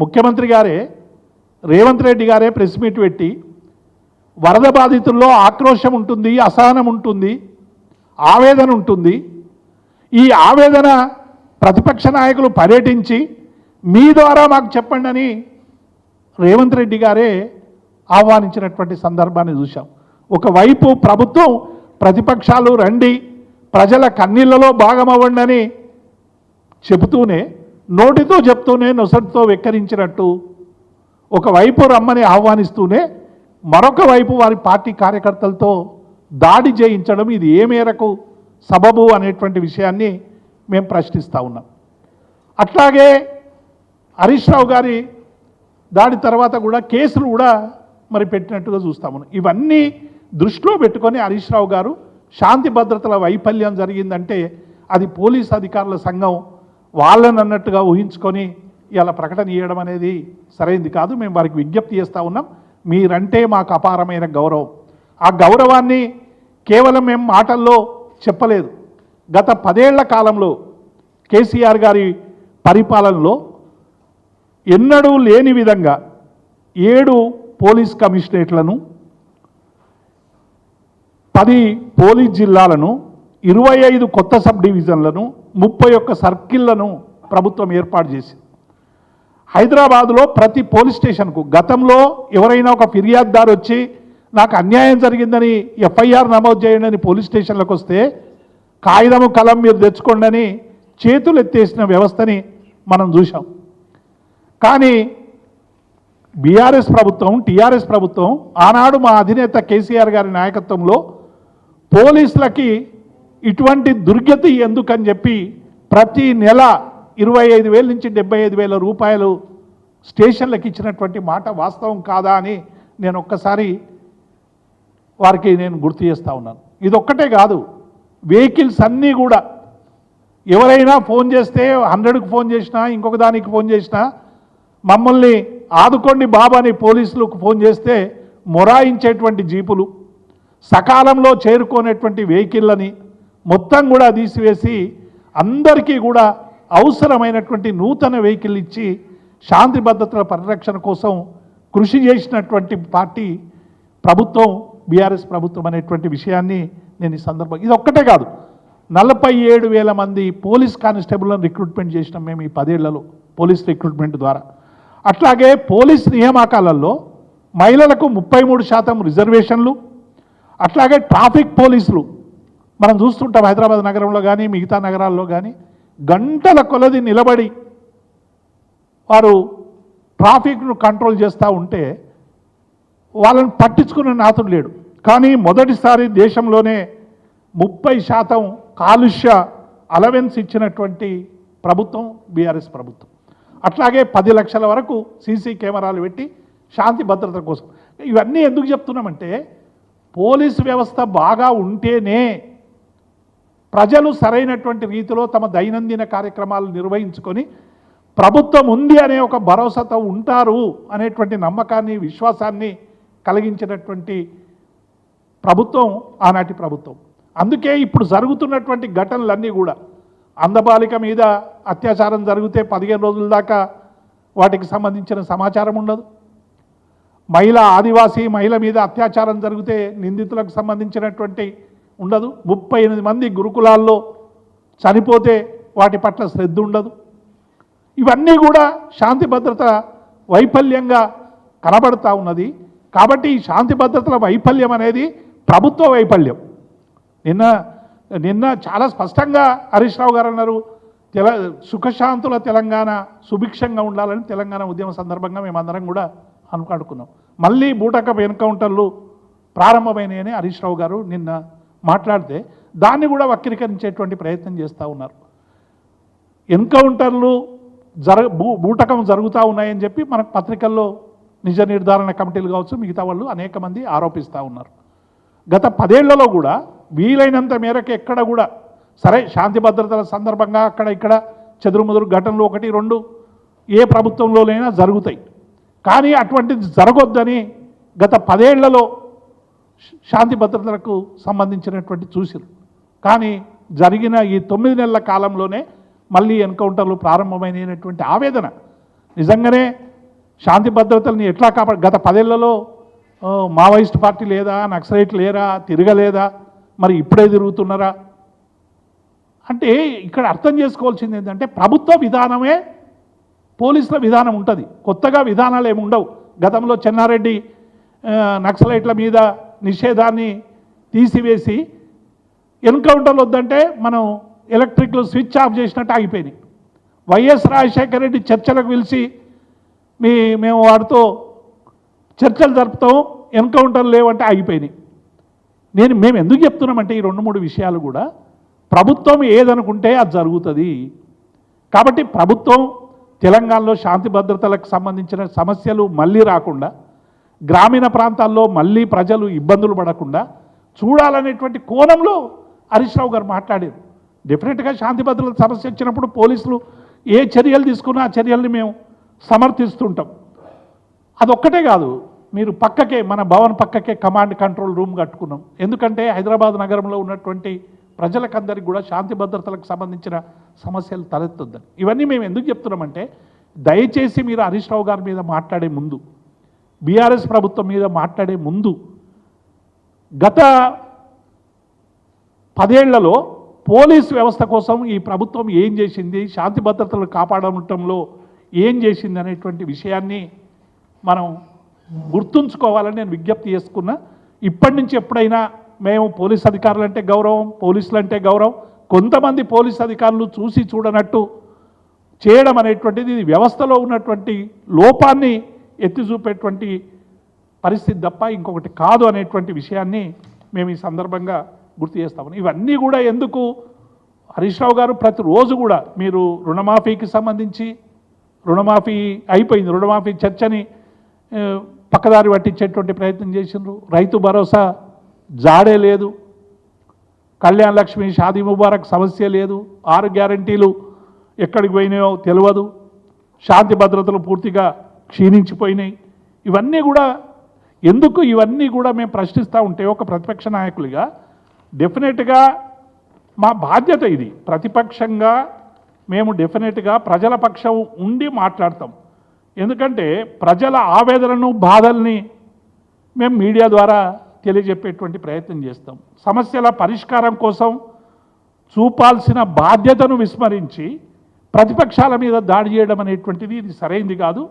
ముఖ్యమంత్రి గారే రేవంత్ రెడ్డి గారే ప్రెస్ మీట్ పెట్టి వరద బాధితుల్లో ఆక్రోశం ఉంటుంది అసహనం ఉంటుంది ఆవేదన ఉంటుంది. ఈ ఆవేదన ప్రతిపక్ష నాయకులు పర్యటించి మీ ద్వారా మాకు చెప్పండి అని రేవంత్ రెడ్డి గారే ఆహ్వానించినటువంటి సందర్భాన్ని చూశాం. ఒకవైపు ప్రభుత్వం ప్రతిపక్షాలు రండి ప్రజల కన్నీళ్ళలో భాగమవ్వండి అని చెబుతూనే నోటితో చెప్తూనే నొసటితో వెక్కరించినట్టు ఒకవైపు రమ్మని ఆహ్వానిస్తూనే మరొక వైపు వారి పార్టీ కార్యకర్తలతో దాడి చేయించడం ఇది ఏ మేరకు సబబు అనేటువంటి విషయాన్ని మేము ప్రశ్నిస్తూ ఉన్నాం. అట్లాగే హరీష్ రావు గారి దాడి తర్వాత కూడా కేసులు కూడా మరి పెట్టినట్టుగా చూస్తాము ఇవన్నీ దృష్టిలో పెట్టుకొని హరీష్ రావు గారు శాంతి భద్రతల వైఫల్యం జరిగిందంటే అది పోలీస్ అధికారుల సంఘం వాళ్ళని అన్నట్టుగా ఊహించుకొని ఇలా ప్రకటన ఇవ్వడం అనేది సరైంది కాదు. మేము వారికి విజ్ఞప్తి చేస్తూ ఉన్నాం. మీరంటే మాకు అపారమైన గౌరవం. ఆ గౌరవాన్ని కేవలం మేము మాటల్లో చెప్పలేదు. గత పదేళ్ళ కాలంలో కేసీఆర్ గారి పరిపాలనలో ఎన్నడూ లేని విధంగా ఏడు పోలీస్ కమిషనరేట్లను పది పోలీస్ జిల్లాలను ఇరవై ఐదు కొత్త సబ్ డివిజన్లను ముప్పై ఒక్క సర్కిళ్ళను ప్రభుత్వం ఏర్పాటు చేసింది. హైదరాబాదులో ప్రతి పోలీస్ స్టేషన్కు గతంలో ఎవరైనా ఒక ఫిర్యాదుదారు వచ్చి నాకు అన్యాయం జరిగిందని ఎఫ్ఐఆర్ నమోదు చేయండి అని పోలీస్ స్టేషన్లకు వస్తే కాగితము కలం మీరు తెచ్చుకోండి అని చేతులు ఎత్తేసిన వ్యవస్థని మనం చూసాం కానీ బీఆర్ఎస్ ప్రభుత్వం టీఆర్ఎస్ ప్రభుత్వం ఆనాడు మా అధినేత కేసీఆర్ గారి నాయకత్వంలో పోలీసులకి ఇటువంటి దుర్గతి ఎందుకని చెప్పి ప్రతి నెల ఇరవై ఐదు వేల నుంచి డెబ్బై ఐదు వేల రూపాయలు స్టేషన్లకు ఇచ్చినటువంటి మాట వాస్తవం కాదా అని నేను ఒక్కసారి వారికి నేను గుర్తు చేస్తూ ఉన్నాను. ఇది ఒక్కటే కాదు వెహికల్స్ అన్నీ కూడా ఎవరైనా ఫోన్ చేస్తే హండ్రెడ్కి ఫోన్ చేసినా ఇంకొక దానికి ఫోన్ చేసినా మమ్మల్ని ఆదుకోండి బాబాని పోలీసులకు ఫోన్ చేస్తే మొరాయించేటువంటి జీపులు సకాలంలో చేరుకోనేటువంటి వెహికల్లని మొత్తం కూడా తీసివేసి అందరికీ కూడా అవసరమైనటువంటి నూతన వెహికల్ ఇచ్చి శాంతి భద్రతల పరిరక్షణ కోసం కృషి చేసినటువంటి పార్టీ ప్రభుత్వం బీఆర్ఎస్ ప్రభుత్వం అనేటువంటి విషయాన్ని నేను ఈ సందర్భం ఇది ఒక్కటే కాదు. నలభై ఏడు వేల మంది పోలీస్ కానిస్టేబుల్ని రిక్రూట్మెంట్ చేసినాం మేము ఈ పదేళ్ళలో పోలీస్ రిక్రూట్మెంట్ ద్వారా. అట్లాగే పోలీస్ నియామకాలలో మహిళలకు ముప్పై మూడు శాతం రిజర్వేషన్లు అట్లాగే ట్రాఫిక్ పోలీసులు మనం చూస్తుంటాం హైదరాబాద్ నగరంలో కానీ మిగతా నగరాల్లో కానీ గంటల కొలది నిలబడి వారు ట్రాఫిక్ను కంట్రోల్ చేస్తూ ఉంటే వాళ్ళని పట్టించుకునే నాతుడు లేడు. కానీ మొదటిసారి దేశంలోనే ముప్పై శాతం కాలుష్య అలవెన్స్ ఇచ్చినటువంటి ప్రభుత్వం బీఆర్ఎస్ ప్రభుత్వం. అట్లాగే పది లక్షల వరకు సీసీ కెమెరాలు పెట్టి శాంతి భద్రత కోసం. ఇవన్నీ ఎందుకు చెప్తున్నామంటే పోలీసు వ్యవస్థ బాగా ఉంటేనే ప్రజలు సరైనటువంటి రీతిలో తమ దైనందిన కార్యక్రమాలు నిర్వహించుకొని ప్రభుత్వం ఉంది అనే ఒక భరోసాతో ఉంటారు అనేటువంటి నమ్మకాన్ని విశ్వాసాన్ని కలిగించినటువంటి ప్రభుత్వం ఆనాటి ప్రభుత్వం. అందుకే ఇప్పుడు జరుగుతున్నటువంటి ఘటనలన్నీ కూడా అందబాలిక మీద అత్యాచారం జరిగితే పదిహేను రోజుల దాకా వాటికి సంబంధించిన సమాచారం ఉండదు. మహిళ ఆదివాసీ మహిళ మీద అత్యాచారం జరిగితే నిందితులకు సంబంధించినటువంటి ఉండదు. ముప్పై ఎనిమిది మంది గురుకులాల్లో చనిపోతే వాటి పట్ల శ్రద్ధ ఉండదు. ఇవన్నీ కూడా శాంతి భద్రత వైఫల్యంగా కనబడతా ఉన్నది. కాబట్టి ఈ శాంతి భద్రతల వైఫల్యం అనేది ప్రభుత్వ వైఫల్యం. నిన్న నిన్న చాలా స్పష్టంగా హరీష్ రావు గారు అన్నారు తెల సుఖశాంతుల తెలంగాణ సుభిక్షంగా ఉండాలని తెలంగాణ ఉద్యమ సందర్భంగా మేమందరం కూడా అనుకాడుకున్నాం మళ్ళీ బూటకపు ఎన్కౌంటర్లు ప్రారంభమైనాయని హరీష్ రావు గారు నిన్న మాట్లాడితే దాన్ని కూడా వక్రీకరించేటువంటి ప్రయత్నం చేస్తూ ఉన్నారు. ఎన్కౌంటర్లు జర బూ బూటకం జరుగుతూ ఉన్నాయని చెప్పి మనకు పత్రికల్లో నిజ నిర్ధారణ కమిటీలు కావచ్చు మిగతా వాళ్ళు అనేక మంది ఆరోపిస్తూ ఉన్నారు. గత పదేళ్ళలో కూడా వీలైనంత మేరకు ఎక్కడ కూడా సరే శాంతి భద్రతల సందర్భంగా అక్కడ ఇక్కడ చెదురుముదురు ఘటనలు ఒకటి రెండు ఏ ప్రభుత్వంలోనైనా జరుగుతాయి. కానీ అటువంటిది జరగొద్దని గత పదేళ్ళలో శాంతి భద్రతలకు సంబంధించినటువంటి చూసిరు. కానీ జరిగిన ఈ తొమ్మిది నెలల కాలంలోనే మళ్ళీ ఎన్కౌంటర్లు ప్రారంభమైనటువంటి ఆవేదన. నిజంగానే శాంతి భద్రతల్ని ఎట్లా కాపాడు గత పదేళ్ళలో మావోయిస్ట్ పార్టీ లేదా నక్సలైట్ లేరా తిరగలేదా మరి ఇప్పుడే తిరుగుతున్నారా? అంటే ఇక్కడ అర్థం చేసుకోవాల్సింది ఏంటంటే ప్రభుత్వ విధానమే పోలీసుల విధానం ఉంటుంది. కొత్తగా విధానాలు ఏమి ఉండవు. గతంలో చెన్నారెడ్డి నక్సలైట్ల మీద నిషేధాన్ని తీసివేసి ఎన్కౌంటర్లు వద్దంటే మనం ఎలక్ట్రిక్లు స్విచ్ ఆఫ్ చేసినట్టు ఆగిపోయినాయి. వైఎస్ రాజశేఖర రెడ్డి చర్చలకు పిలిచి మీ మేము వాడితో చర్చలు జరుపుతాం ఎన్కౌంటర్లు లేవంటే ఆగిపోయినాయి. నేను మేము ఎందుకు చెప్తున్నామంటే ఈ రెండు మూడు విషయాలు కూడా ప్రభుత్వం ఏదనుకుంటే అది జరుగుతుంది. కాబట్టి ప్రభుత్వం తెలంగాణలో శాంతి భద్రతలకు సంబంధించిన సమస్యలు మళ్ళీ రాకుండా గ్రామీణ ప్రాంతాల్లో మళ్ళీ ప్రజలు ఇబ్బందులు పడకుండా చూడాలనేటువంటి కోణంలో హరీష్ రావు గారు మాట్లాడారు. డెఫినెట్గా శాంతి భద్రతల సమస్య వచ్చినప్పుడు పోలీసులు ఏ చర్యలు తీసుకున్నా ఆ చర్యల్ని మేము సమర్థిస్తుంటాం. అదొక్కటే కాదు మీరు పక్కకే మన భవన్ పక్కకే కమాండ్ కంట్రోల్ రూమ్ కట్టుకున్నాం. ఎందుకంటే హైదరాబాద్ నగరంలో ఉన్నటువంటి ప్రజలకందరికీ కూడా శాంతి భద్రతలకు సంబంధించిన సమస్యలు తలెత్తుందని ఇవన్నీ మేము ఎందుకు చెప్తున్నామంటే దయచేసి మీరు హరీష్ రావు గారి మీద మాట్లాడే ముందు బీఆర్ఎస్ ప్రభుత్వం మీద మాట్లాడే ముందు గత పదేళ్ళలో పోలీస్ వ్యవస్థ కోసం ఈ ప్రభుత్వం ఏం చేసింది శాంతి భద్రతలు కాపాడటంలో ఏం చేసింది అనేటువంటి విషయాన్ని మనం గుర్తుంచుకోవాలని నేను విజ్ఞప్తి చేసుకున్నా. ఇప్పటి నుంచి ఎప్పుడైనా మేము పోలీస్ అధికారులు అంటే గౌరవం పోలీసులు అంటే గౌరవం కొంతమంది పోలీస్ అధికారులు చూసి చూడనట్టు చేయడం అనేటువంటిది ఇది వ్యవస్థలో ఉన్నటువంటి లోపాన్ని ఎత్తి చూపేటువంటి పరిస్థితి తప్ప ఇంకొకటి కాదు అనేటువంటి విషయాన్ని మేము ఈ సందర్భంగా గుర్తు చేస్తాము ఇవన్నీ కూడా ఎందుకు? హరీష్ రావు గారు ప్రతిరోజు కూడా మీరు రుణమాఫీకి సంబంధించి రుణమాఫీ అయిపోయింది. రుణమాఫీ చర్చని పక్కదారి పట్టించేటువంటి ప్రయత్నం చేసిండ్రు. రైతు భరోసా జాడే లేదు. కళ్యాణ్ లక్ష్మి షాదీ ముబారక్ సమస్య లేదు. ఆరు గ్యారంటీలు ఎక్కడికి పోయినాయో తెలియదు శాంతి భద్రతలు పూర్తిగా క్షీణించిపోయినాయి. ఇవన్నీ కూడా ఎందుకు ఇవన్నీ కూడా మేము ప్రశ్నిస్తూ ఉంటే ఒక ప్రతిపక్ష నాయకులుగా డెఫినెట్గా మా బాధ్యత ఇది. ప్రతిపక్షంగా మేము డెఫినెట్గా ప్రజల పక్షం ఉండి మాట్లాడతాం. ఎందుకంటే ప్రజల ఆవేదనను బాధల్ని మేము మీడియా ద్వారా తెలియజెప్పేటువంటి ప్రయత్నం చేస్తాం. సమస్యల పరిష్కారం కోసం చూపాల్సిన బాధ్యతను విస్మరించి ప్రతిపక్షాల మీద దాడి చేయడం అనేటువంటిది ఇది సరైంది కాదు.